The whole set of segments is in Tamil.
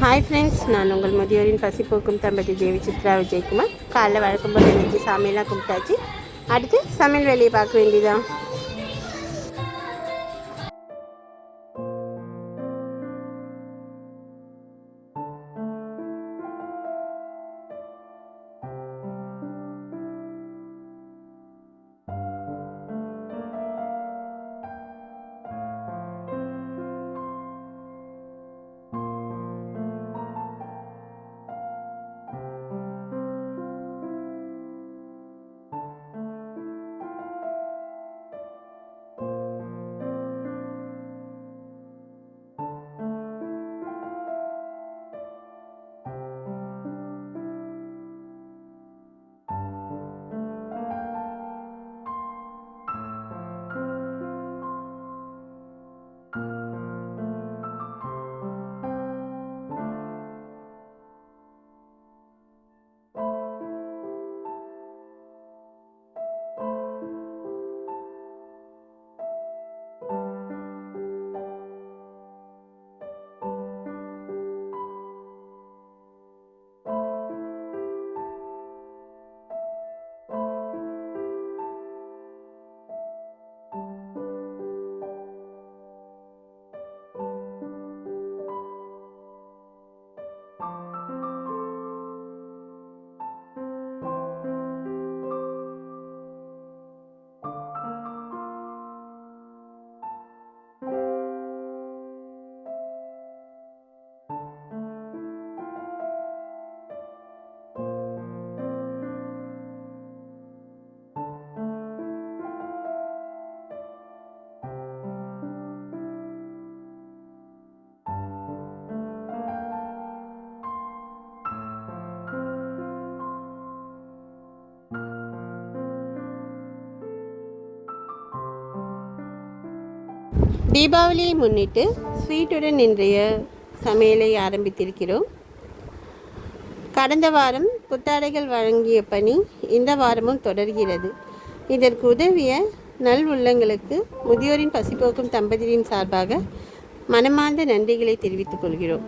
ஹாய் ஃப்ரெண்ட்ஸ் நான் உங்கள் முதியோரின் பசிப்போக்கும் தம்பதி தேவி சித்ரா விஜயகுமார் காலைல வழக்கம் போல் எழுந்திரிச்சு சாமியெல்லாம் கும்பிட்டாச்சு அடுத்து சமையல் வேலையை பார்க்க வேண்டியதான் தீபாவளியை முன்னிட்டு ஸ்வீட்டுடன் இன்றைய சமையலை ஆரம்பித்திருக்கிறோம். கடந்த வாரம் புத்தாடைகள் வழங்கிய பணி இந்த வாரமும் தொடர்கிறது. இதற்கு உதவிய நல் உள்ளங்களுக்கு முதியோரின் பசிப்போக்கும் தம்பதியின் சார்பாக மனமார்ந்த நன்றிகளை தெரிவித்துக் கொள்கிறோம்.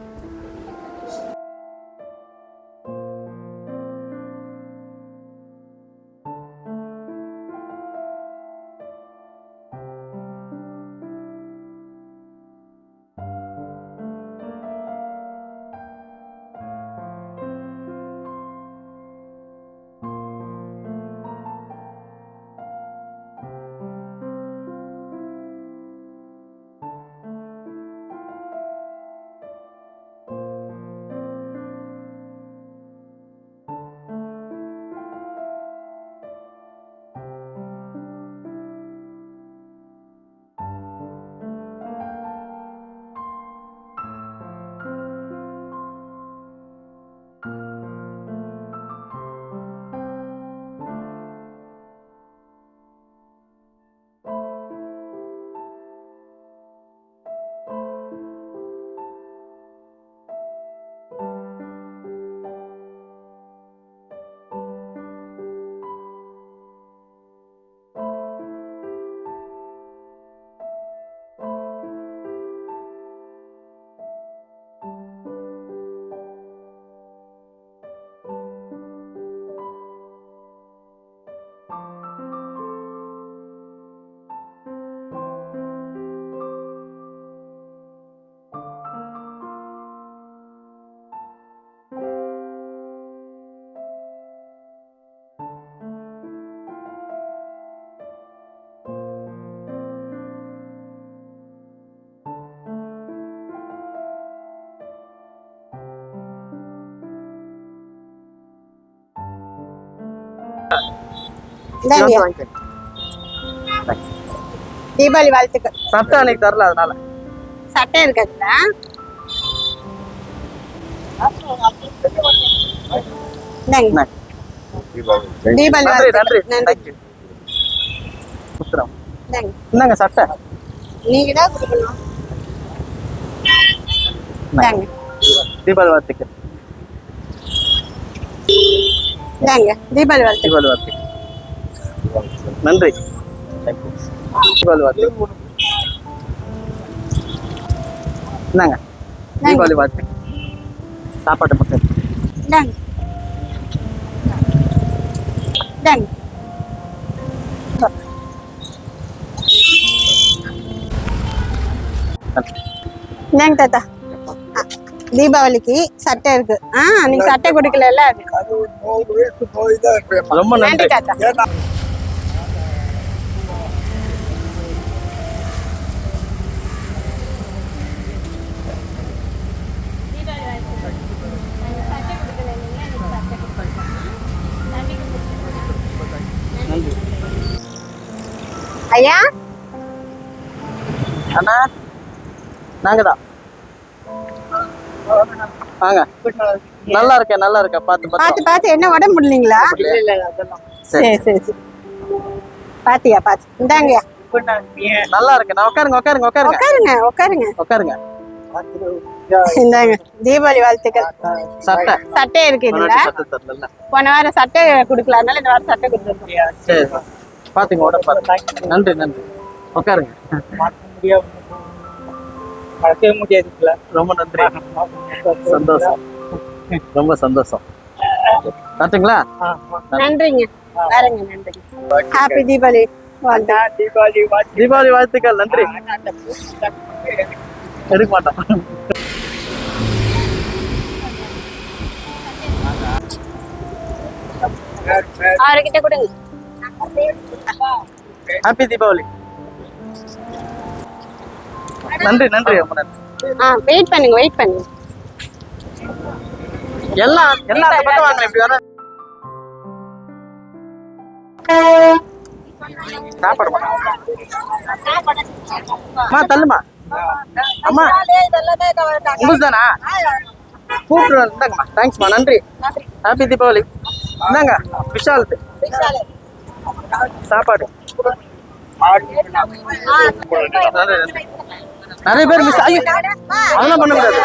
தீபாவளி வாழ்த்துக்கள். சட்டை அன்னைக்கு தரல அதனால. சட்டை இருக்குதுல. தீபாவளி நன்றி இந்தாங்க. சட்டை. நீங்க தான் கொடுக்கணும் தீபாவளி வாழ்த்துக்கள். இந்தாங்க. தீபாவளி தீபாவளி வாழ்த்துக்கள். நன்றி. தேங்க்யூ தீபாவளி வாழ்த்துக்கள் இந்தாங்க. தீபாவளி வாழ்த்துக்கள் சாப்பாடு மட்டும் இந்தாங்க. இந்தாங்க. இந்தாங்க தாத்தா. தீபாவளிக்கு சட்டை இருக்கு. ஆ நீங்க சட்டை கொடுக்கல ரொம்ப நன்றி. நன்றி தாத்தா. நன்றி ஐயா? அண்ணா நாங்க தான் வாங்க. நல்லா இருக்கேன் நல்லா இருக்கேன். பார்த்து பார்த்து. பார்த்து என்ன உடம்பு முடியலீங்களா? சரி. சரி சரி பாத்தியா பாத்து இந்தாங்கய்யா. நல்லா இருக்கேன். நான் உட்காருங்க உட்காருங்க உட்காருங்க. உட்காருங்க உட்காருங்க. உட்காருங்க. இந்தாங்க. தீபாவளி வாழ்த்துக்கள். சட்டை. சட்டை இருக்கு இதுல. போன வாரம் சட்டை கொடுக்கல. அதனால இந்த வாரம் சட்டை கொடுத்துருக்கோம். சரி பாத்துங்க உடம்பு பாருங்க. நன்றி நன்றி. உட்காருங்க. மறக்கவே முடியாதுங்கள? ரொம்ப நன்றி. சந்தோஷம். ரொம்ப சந்தோஷம். கரெக்டுங்களா நன்றிங்க. ஹாப்பி தீபாவளி தீபாவளி தீபாவளி வாழ்த்துக்கள் நன்றி. எடுக்க மாட்டோம். அவர்கிட்ட கொடுங்க. ஹாப்பி தீபாவளி நன்றி நன்றி ரொம்ப நன்றி ஆ வெயிட் பண்ணுங்க வெயிட் பண்ணுங்க. எல்லாம் எல்லாம் அந்த பக்கம் வாங்க இப்படி வர. அம்மா தள்ளுமா அம்மா உங்களுக்கு தானா? கூப்பிட்டு இந்தாங்கம்மா தேங்க்ஸ்மா நன்றி. ஹாப்பி தீபாவளி இந்தாங்க விஷால் சாப்பாடு. நிறைய பேர் மிஸ் ஐயோ அதெல்லாம் பண்ண முடியாது.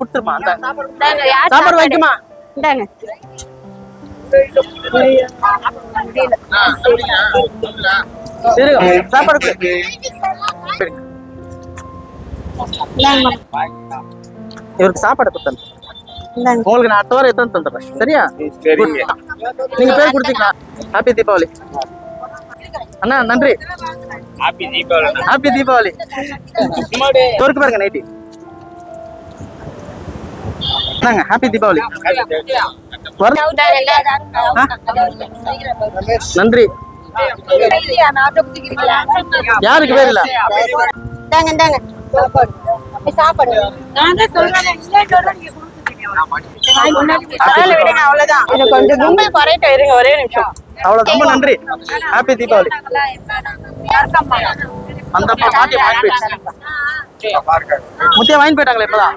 கொடுத்துருமா அந்த சாப்பாடு வைக்குமா இந்தாங்க. சரி சாப்பாடு இவருக்கு சாப்பாடு கொடுத்தேன். உங்களுக்கு நான் அடுத்த வாரம் எத்தனை தந்துடுறேன் சரியா சரிங்க நீங்க பேர் கொடுத்தீங்களா ஹாப்பி தீபாவளி அண்ணா நன்றி ஹாப்பி தீபாவளி ஹாப்பி தீபாவளி தொருக்கு பாருங்க நைட்டி என்னங்க ஹாப்பி தீபாவளி? நன்றி யாருக்கு பேர் இல்ல சாப்பாடு பரவாயில்ல விடுங்க அவ்வளவுதான் இது கொஞ்சம் கும்பல் குறையட்டும் இருங்க ஒரே நிமிஷம் அவ்வளவு ரொம்ப நன்றி. ஹாப்பி தீபாவளி அந்த போயிடுச்சு முத்தியா வாங்கி போயிட்டாங்களே இப்பதான்?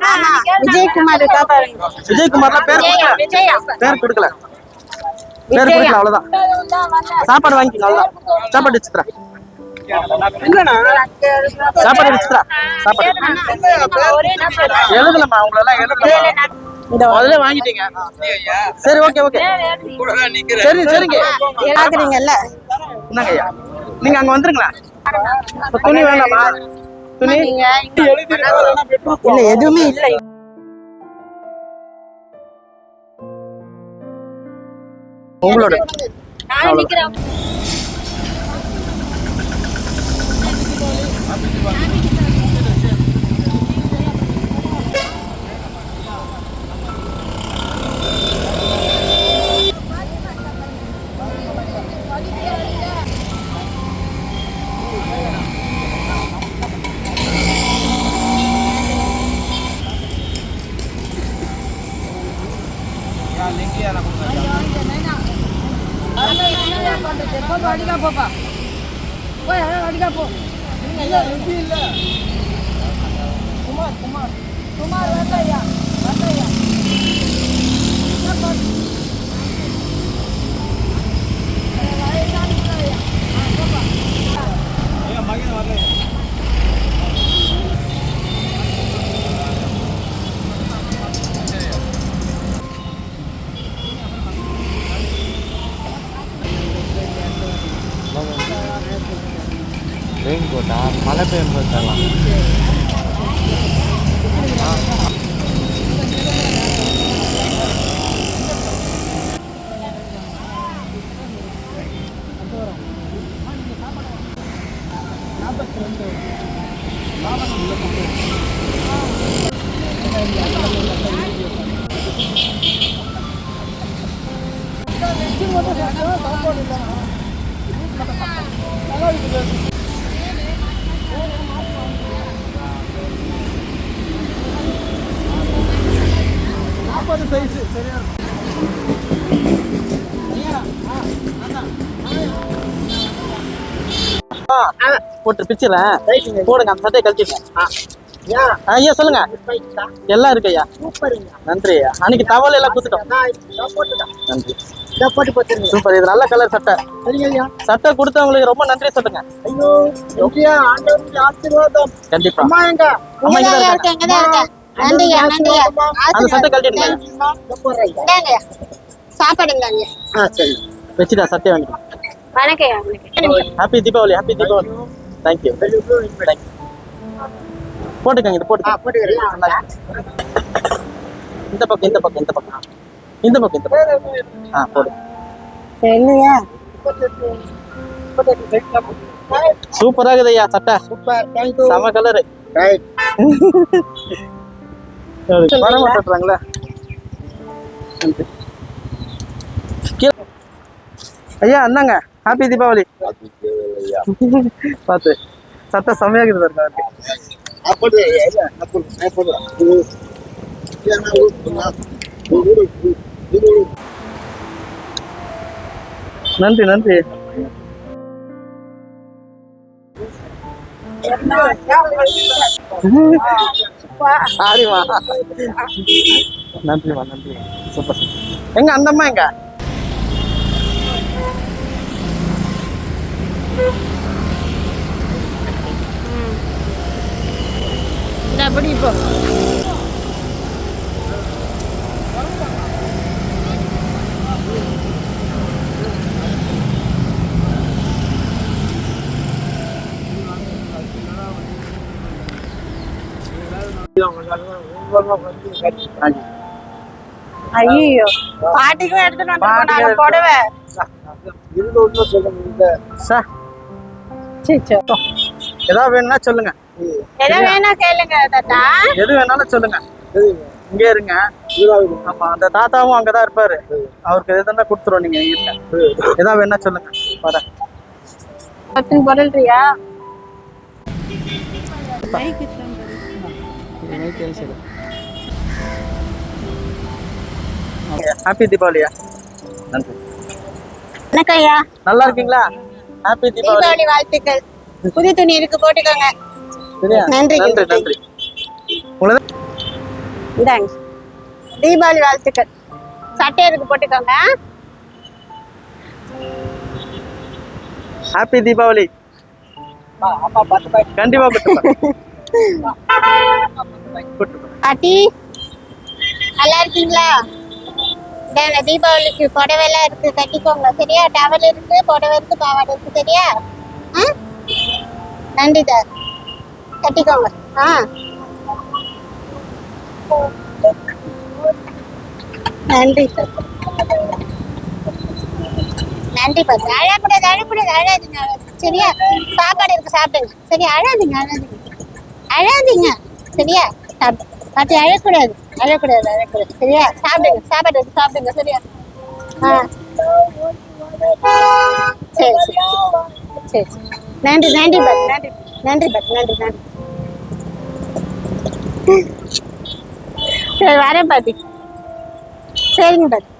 விஜயகுமார் விஜயகுமார்லாம் பேர் பேர் கொடுக்கல. பேர் கொடுக்கல அவ்வளவுதான். சாப்பாடு வாங்கிக்கோங்க அவ்வளவுதான். சாப்பாடு வச்சுக்கிறேன் சாப்பாடு வச்சுக்கிறா சாப்பாடு. எழுதலம்மா உங்களெல்லாம் எழுதல இந்த முதல்ல வாங்கிட்டீங்க. சரி ஓகே ஓகே சரி சரிங்க. பாக்குறீங்கல்ல என்னங்க ஐயா? நீங்க அங்க வந்துருங்களா? துணி வேண்டாமா துணி? இல்ல எதுவுமே இல்ல. உங்களோட. பாதுகாப்போம் இல்லை குமார் குமார். குமார் வரல ஐயா வரல ஐயா மகன் வரல ரெயின் கோட்டா மழை பெய்யும் போது தரலாம். நல்லா இருக்குது. நாற்பது சைஸு சரியா? போட்டு பிச்சுல போடுங்க அந்த சட்டையை கழிச்சுங்க ஐயா. சொல்லுங்க. எல்லாம் இருக்கு ஐயா நன்றி ஐயா அன்னைக்கு தவள் எல்லாம் கொடுத்துட்டோம். நன்றி. சூப்பர் இது நல்ல கலர் சட்டை. சட்டை கொடுத்தவங்களுக்கு ரொம்ப நன்றி சொல்லுங்க கண்டிப்பா. அம்மா அந்த சட்டை கழட்டிடுங்க சாப்பாடுங்க வச்சுட்டா சட்டை வாங்கிட்டு வணக்கம் வணக்கம். Happy Deepavali happy Deepavali thank you thank you போட்டுக்கங்க இது போட்டுக்கங்க. இந்த பக்கம் இந்த பக்கம் இந்த பக்கம். இந்த பக்கம் இந்த பக்கம். ஆ போடு. சூப்பரா இருக்குது ஐயா சட்டை செம கலரு வர மாட்டேறாங்களா ஐயா அந்தாங்க ஹாப்பி தீபாவளி பார்த்து. சட்டை செம்மையாகுது பாருங்க அவருக்கு நன்றி நன்றி. நன்றிமா நன்றி. Super super. எங்க அந்த அம்மா எங்க இந்த அப்படி இப்போ ஐயோ பாட்டிக்கும் எடுத்துட்டு வந்து புடவை ஏதாவது வேணும்னா சொல்லுங்க. எதை வேணா கேளுங்க தாத்தா. எது வேணாலும் சொல்லுங்க. இங்கே இருங்க. ஆமா அந்த தாத்தாவும் அங்கதான் இருப்பாரு. அவருக்கு எதுனா கொடுத்துருவோம் நீங்க இருங்க. ஏதாவது வேணா சொல்லுங்க. பத்து பொருள்றியா? ஹாப்பி தீபாவளியா நன்றி. வணக்கம் ஐயா. நல்லா இருக்கீங்களா? ஹாப்பி தீபாவளி வாழ்த்துக்கள். புது துணி இருக்கு போட்டுக்கோங்க. நன்றி. நன்றி. இந்தாங்க. தீபாவளி வாழ்த்துக்கள். சட்டை இருக்கு போட்டுக்கோங்க. ஹாப்பி தீபாவளி. கண்டிப்பா பாட்டி நல்லா இருக்கீங்களா? தீபாவளிக்கு புடவை எல்லாம் இருக்கு கட்டிக்கோங்க. சரியா? டவல் இருக்கு புடவை இருக்கு பாவாடை இருக்கு சரியா? நன்றி சார் கட்டிக்கோங்க. ஆ. நன்றி சார். நன்றி பாத்து அழக்கூடாது அழக்கூடாது அழாதீங்க. சரியா? சாப்பாடு இருக்கு சாப்பிடுங்க. சரியா? அழாதீங்க அழாதீங்க. அழாதீங்க. சரியா? சாப்பிடு பாத்து அழக்கூடாது. அழக்கூடாது அழக்கூடாது. சரியா? சாப்பிடுங்க சாப்பாடு இருக்கு சாப்பிடுங்க. சரியா? ஆ. சரி சரி சரி. சரி சரி. நன்றி நன்றி பாத்து நன்றி. நன்றி பட் நன்றி நன்றி. சரி வரேன் பாட்டி. சரிங்க பாத்தி